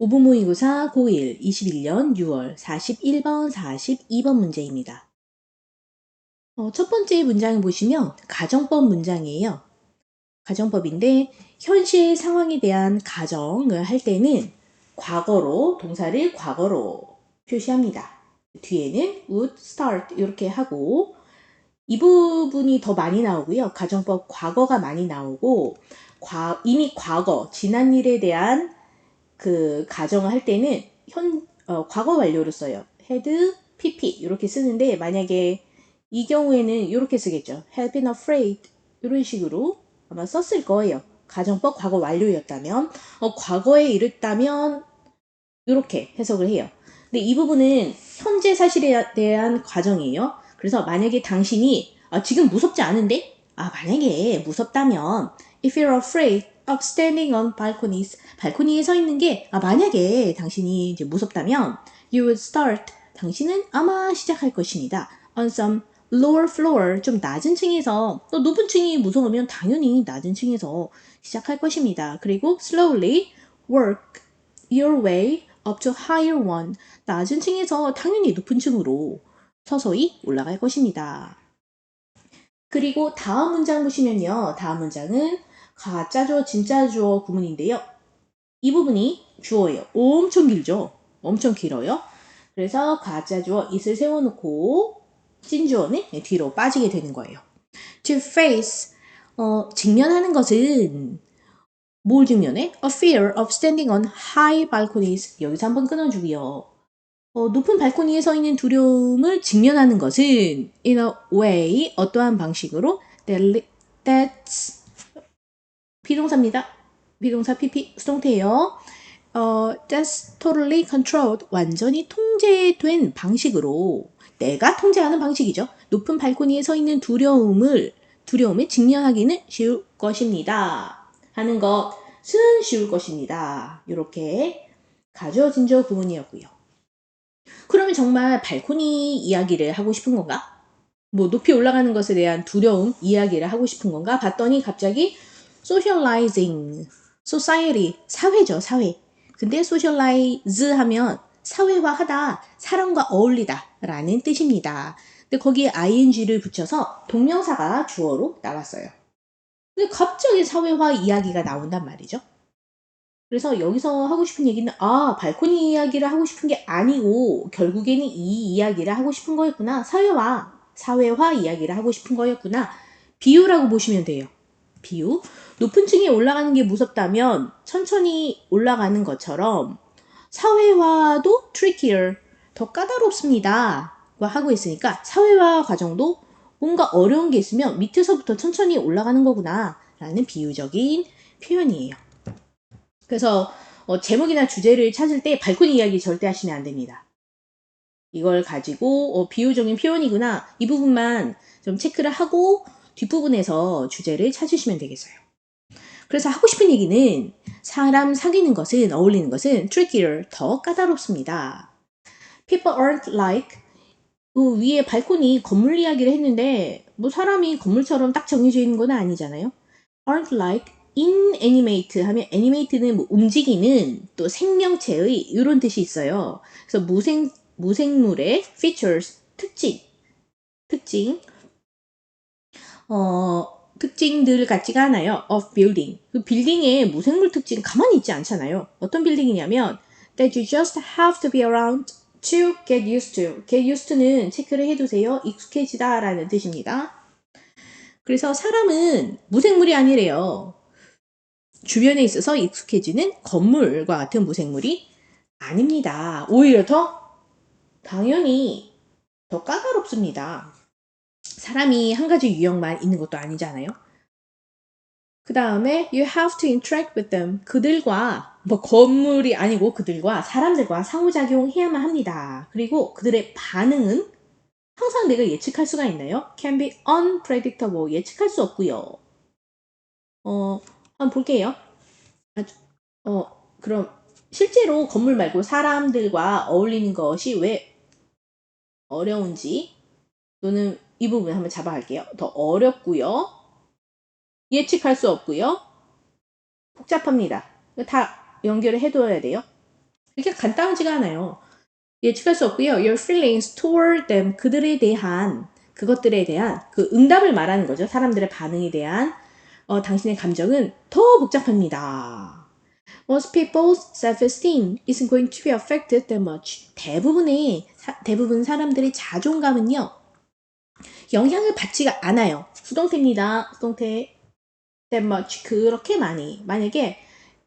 5분 모의고사 고1 21년 6월 41번, 42번 문제입니다. 어, 첫 번째 문장을 보시면 가정법 문장이에요. 가정법인데 현실 상황에 대한 가정을 할 때는 과거로 동사를 과거로 표시합니다. 뒤에는 would start 이렇게 하고 이 부분이 더 많이 나오고요. 가정법 과거가 많이 나오고 과, 이미 과거 지난 일에 대한 그 가정을 할 때는 현 어, 과거 완료로 써요. had, pp 이렇게 쓰는데 만약에 이 경우에는 이렇게 쓰겠죠. had been afraid 이런 식으로 아마 썼을 거예요. 가정법 과거 완료였다면 어, 과거에 이랬다면 이렇게 해석을 해요. 근데 이 부분은 현재 사실에 대한 과정이에요. 그래서 만약에 당신이 아, 지금 무섭지 않은데? 아 만약에 무섭다면 if you're afraid of standing on balconies 발코니에 서 있는 게 아, 만약에 당신이 이제 무섭다면 you would start 당신은 아마 시작할 것입니다. on some lower floor 좀 낮은 층에서 또 높은 층이 무서우면 당연히 낮은 층에서 시작할 것입니다. 그리고 slowly work your way up to higher one 낮은 층에서 당연히 높은 층으로 서서히 올라갈 것입니다. 그리고 다음 문장 보시면요. 다음 문장은 가짜 주어, 진짜 주어 구문인데요. 이 부분이 주어예요. 엄청 길죠? 엄청 길어요. 그래서 가짜 주어 it을 세워놓고 찐 주어는 뒤로 빠지게 되는 거예요. To face, 어, 직면하는 것은 뭘 직면해? A fear of standing on high balconies. 여기서 한번 끊어주고요. 어, 높은 발코니에 서 있는 두려움을 직면하는 것은 in a way, 어떠한 방식으로 that, that's 비동사입니다. 비동사 PP 수동태예요. 어, that's totally controlled. 완전히 통제된 방식으로 내가 통제하는 방식이죠. 높은 발코니에 서 있는 두려움을 두려움에 직면하기는 쉬울 것입니다. 하는 것은 쉬울 것입니다. 이렇게 가져진 저 구문이었고요. 그러면 정말 발코니 이야기를 하고 싶은 건가? 뭐 높이 올라가는 것에 대한 두려움 이야기를 하고 싶은 건가? 봤더니 갑자기 socializing, society, 사회죠, 사회. 근데 socialize 하면 사회화하다, 사람과 어울리다 라는 뜻입니다. 근데 거기에 ing를 붙여서 동명사가 주어로 나왔어요. 근데 갑자기 사회화 이야기가 나온단 말이죠. 그래서 여기서 하고 싶은 얘기는 아 발코니 이야기를 하고 싶은 게 아니고 결국에는 이 이야기를 하고 싶은 거였구나 사회화 사회화 이야기를 하고 싶은 거였구나 비유라고 보시면 돼요 비유 높은 층에 올라가는 게 무섭다면 천천히 올라가는 것처럼 사회화도 trickier, 더 까다롭습니다. 하고 있으니까 사회화 과정도 뭔가 어려운 게 있으면 밑에서부터 천천히 올라가는 거구나 라는 비유적인 표현이에요. 그래서 어, 제목이나 주제를 찾을 때 발코니 이야기 절대 하시면 안 됩니다. 이걸 가지고 어, 비유적인 표현이구나 이 부분만 좀 체크를 하고 뒷부분에서 주제를 찾으시면 되겠어요. 그래서 하고 싶은 얘기는 사람 사귀는 것은 어울리는 것은 trickier 더 까다롭습니다. People aren't like 그 위에 발코니 건물 이야기를 했는데 뭐 사람이 건물처럼 딱 정해져 있는 건 아니잖아요. aren't like inanimate 하면 animate는 뭐 움직이는 또 생명체의 이런 뜻이 있어요. 그래서 무생 무생물의 features 특징 특징 어 특징들 같지가 않아요. of building. 그 빌딩의 무생물 특징 가만히 있지 않잖아요. 어떤 빌딩이냐면 that you just have to be around to get used to. get used to는 체크를 해두세요. 익숙해지다 라는 뜻입니다. 그래서 사람은 무생물이 아니래요. 주변에 있어서 익숙해지는 건물과 같은 무생물이 아닙니다. 오히려 더 당연히 더 까다롭습니다. 사람이 한 가지 유형만 있는 것도 아니잖아요. 그 다음에 you have to interact with them. 그들과 뭐 건물이 아니고 그들과 사람들과 상호작용해야만 합니다. 그리고 그들의 반응은 항상 내가 예측할 수가 있나요? can be unpredictable. 예측할 수 없고요. 어, 한번 볼게요. 어, 그럼 실제로 건물 말고 사람들과 어울리는 것이 왜 어려운지 또는 이 부분 한번 잡아갈게요. 더 어렵고요. 예측할 수 없고요. 복잡합니다. 다 연결을 해둬야 돼요. 이렇게 간단하지가 않아요. 예측할 수 없고요. Your feelings toward them 그들에 대한 그것들에 대한 그 응답을 말하는 거죠. 사람들의 반응에 대한 어, 당신의 감정은 더 복잡합니다. Most people's self-esteem isn't going to be affected that much. 대부분의 사, 대부분 사람들의 자존감은요 영향을 받지가 않아요. 수동태입니다. 수동태 that much 그렇게 많이 만약에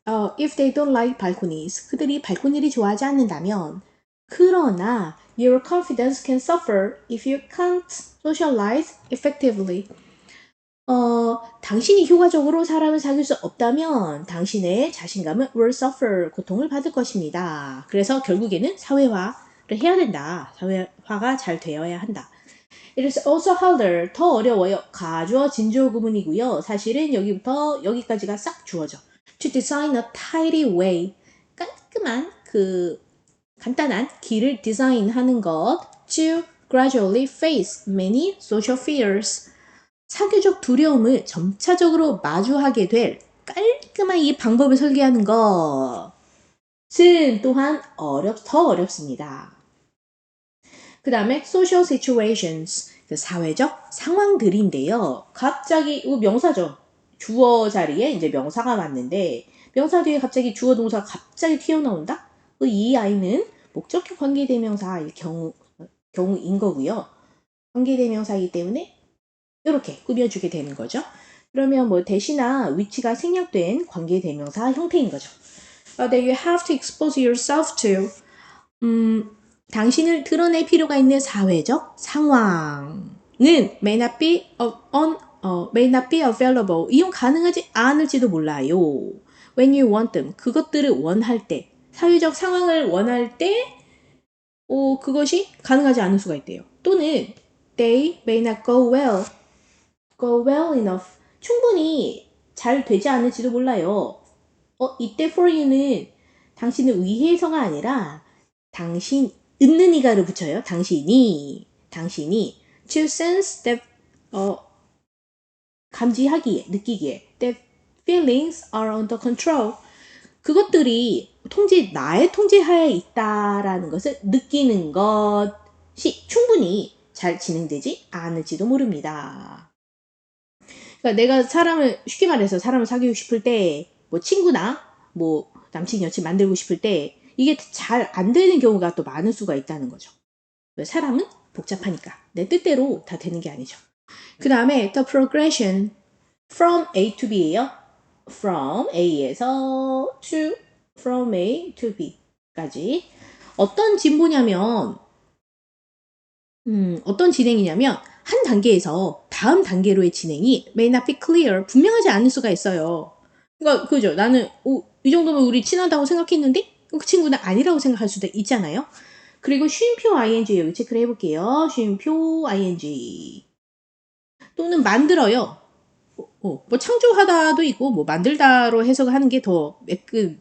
어, if they don't like balconies 그들이 발코니를 좋아하지 않는다면 그러나 your confidence can suffer if you can't socialize effectively. 어, 당신이 효과적으로 사람을 사귈 수 없다면 당신의 자신감은 will suffer 고통을 받을 것입니다. 그래서 결국에는 사회화를 해야 된다. 사회화가 잘 되어야 한다. It is also harder. 더 어려워요. 가주어 진주어 구문이고요. 사실은 여기부터 여기까지가 싹 주어져. To design a tidy way. 깔끔한 그 간단한 길을 디자인하는 것. To gradually face many social fears. 사교적 두려움을 점차적으로 마주하게 될 깔끔한 이 방법을 설계하는 것은 또한 어렵, 더 어렵습니다. 그 다음에 social situations, 그 사회적 상황들인데요. 갑자기, 이거 명사죠. 주어 자리에 이제 명사가 왔는데, 명사 뒤에 갑자기 주어 동사가 갑자기 튀어나온다? 이 아이는 목적격 관계대명사일 경우, 경우인 거고요. 관계대명사이기 때문에 이렇게 꾸며주게 되는 거죠. 그러면 뭐 대시나 위치가 생략된 관계대명사 형태인 거죠. That you have to expose yourself to. 음, 당신을 드러낼 필요가 있는 사회적 상황은 may not be on, 어, may not be available. 이용 가능하지 않을지도 몰라요. When you want them. 그것들을 원할 때. 사회적 상황을 원할 때, 어, 그것이 가능하지 않을 수가 있대요. 또는 they may not go well. go well enough. 충분히 잘 되지 않을지도 몰라요. 어, 이때 for you는 당신을 위해서가 아니라 당신 있는 이가를 붙여요. 당신이 당신이 to sense that 어 감지하기에 느끼기에 that feelings are under control 그것들이 통제 나의 통제하에 있다라는 것을 느끼는 것이 충분히 잘 진행되지 않을지도 모릅니다. 그러니까 내가 사람을 쉽게 말해서 사람을 사귀고 싶을 때 뭐 친구나 뭐 남친 여친 만들고 싶을 때 이게 잘 안 되는 경우가 또 많을 수가 있다는 거죠. 사람은 복잡하니까 내 뜻대로 다 되는 게 아니죠. 그 다음에 the progression from A to B예요. from A에서 to from A to B까지 어떤 진보냐면 음, 어떤 진행이냐면 한 단계에서 다음 단계로의 진행이 may not be clear 분명하지 않을 수가 있어요. 그러니까 그죠? 나는 오, 이 정도면 우리 친하다고 생각했는데 그 친구는 아니라고 생각할 수도 있잖아요. 그리고 쉼표 ing 여기 체크를 해볼게요. 쉼표 ing 또는 만들어요. 어, 어, 뭐 창조하다도 있고 뭐 만들다로 해석을 하는 게 더 매끄,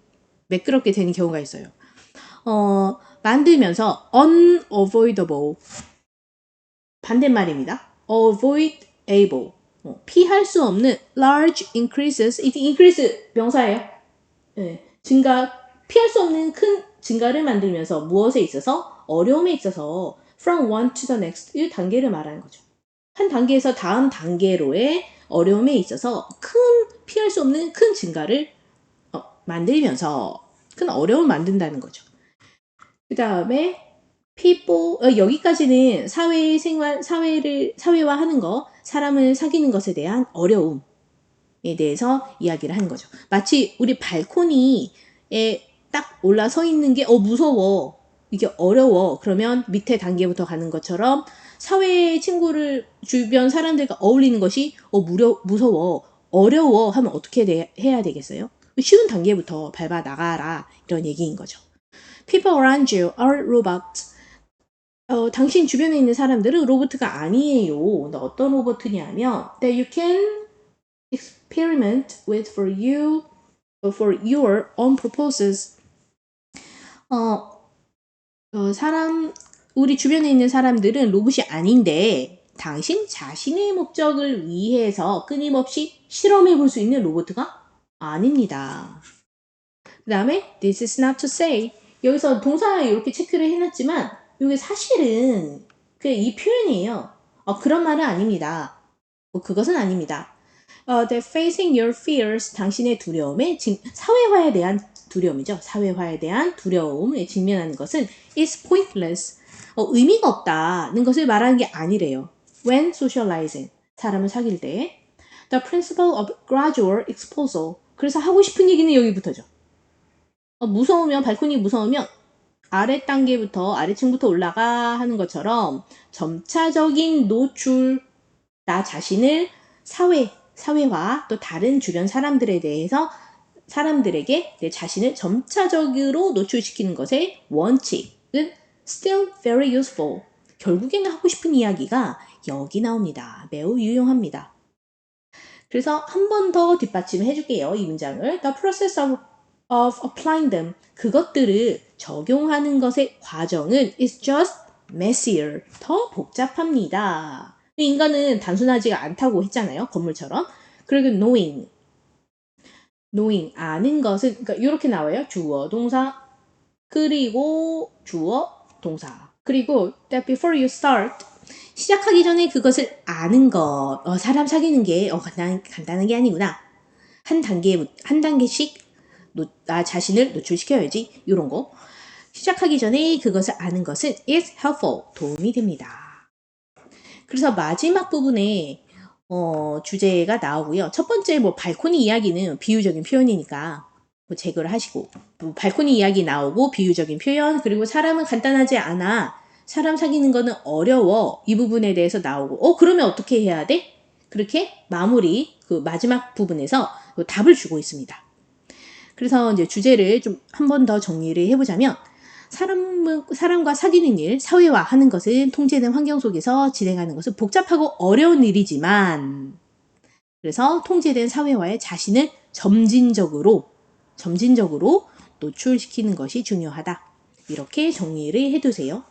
매끄럽게 되는 경우가 있어요. 어, 만들면서 unavoidable 반대말입니다. avoidable 어, 피할 수 없는 large increases 이 increase 명사예요. 네, 증가 피할 수 없는 큰 증가를 만들면서 무엇에 있어서 어려움에 있어서 from one to the next 이 단계를 말하는 거죠. 한 단계에서 다음 단계로의 어려움에 있어서 큰 피할 수 없는 큰 증가를 어, 만들면서 큰 어려움을 만든다는 거죠. 그 다음에 people 어, 여기까지는 사회 생활 사회를 사회화하는 거 사람을 사귀는 것에 대한 어려움에 대해서 이야기를 하는 거죠. 마치 우리 발코니에 딱 올라서 있는 게 어 무서워 이게 어려워 그러면 밑에 단계부터 가는 것처럼 사회 친구를 주변 사람들과 어울리는 것이 어 무려 무서워 어려워 하면 어떻게 돼, 해야 되겠어요? 쉬운 단계부터 밟아 나가라 이런 얘기인 거죠. People around you are robots. 어, 당신 주변에 있는 사람들은 로봇가 아니에요. 어떤 로봇이냐면 that you can experiment with for you for your own purposes. 어, 어, 사람, 우리 주변에 있는 사람들은 로봇이 아닌데, 당신 자신의 목적을 위해서 끊임없이 실험해 볼 수 있는 로봇가 아닙니다. 그 다음에, this is not to say 여기서 동사 이렇게 체크를 해놨지만 이게 사실은 그냥 이 표현이에요. 어, 그런 말은 아닙니다. 뭐 그것은 아닙니다. 어, that facing your fears, 당신의 두려움에 진, 사회화에 대한 두려움이죠. 사회화에 대한 두려움에 직면하는 것은 is pointless. 어, 의미가 없다는 것을 말하는 게 아니래요. When socializing, 사람을 사귈 때. The principle of gradual exposure. 그래서 하고 싶은 얘기는 여기부터죠. 어, 무서우면, 발코니 무서우면 아래 단계부터, 아래층부터 올라가 하는 것처럼 점차적인 노출, 나 자신을 사회, 사회화, 또 다른 주변 사람들에 대해서 사람들에게 내 자신을 점차적으로 노출시키는 것의 원칙은 still very useful. 결국에는 하고 싶은 이야기가 여기 나옵니다. 매우 유용합니다. 그래서 한 번 더 뒷받침을 해줄게요. 이 문장을. The process of, of applying them. 그것들을 적용하는 것의 과정은 is just messier. 더 복잡합니다. 인간은 단순하지가 않다고 했잖아요. 건물처럼. 그리고 knowing. Knowing. 아는 것은, 그러니까 이렇게 나와요. 주어, 동사. 그리고 주어, 동사. 그리고 that before you start. 시작하기 전에 그것을 아는 것. 어, 사람 사귀는 게 어, 간단, 간단한 게 아니구나. 한 단계, 한 단계씩 노, 나 자신을 노출시켜야지. 이런 거. 시작하기 전에 그것을 아는 것은 is helpful. 도움이 됩니다. 그래서 마지막 부분에 어, 주제가 나오고요. 첫 번째 뭐 발코니 이야기는 비유적인 표현이니까 뭐 제거를 하시고 뭐 발코니 이야기 나오고 비유적인 표현 그리고 사람은 간단하지 않아 사람 사귀는 거는 어려워 이 부분에 대해서 나오고 어 그러면 어떻게 해야 돼? 그렇게 마무리 그 마지막 부분에서 그 답을 주고 있습니다. 그래서 이제 주제를 좀 한 번 더 정리를 해보자면 사람, 사람과 사귀는 일, 사회화하는 것은 통제된 환경 속에서 진행하는 것은 복잡하고 어려운 일이지만, 그래서 통제된 사회화에 자신을 점진적으로, 점진적으로 노출시키는 것이 중요하다. 이렇게 정리를 해두세요.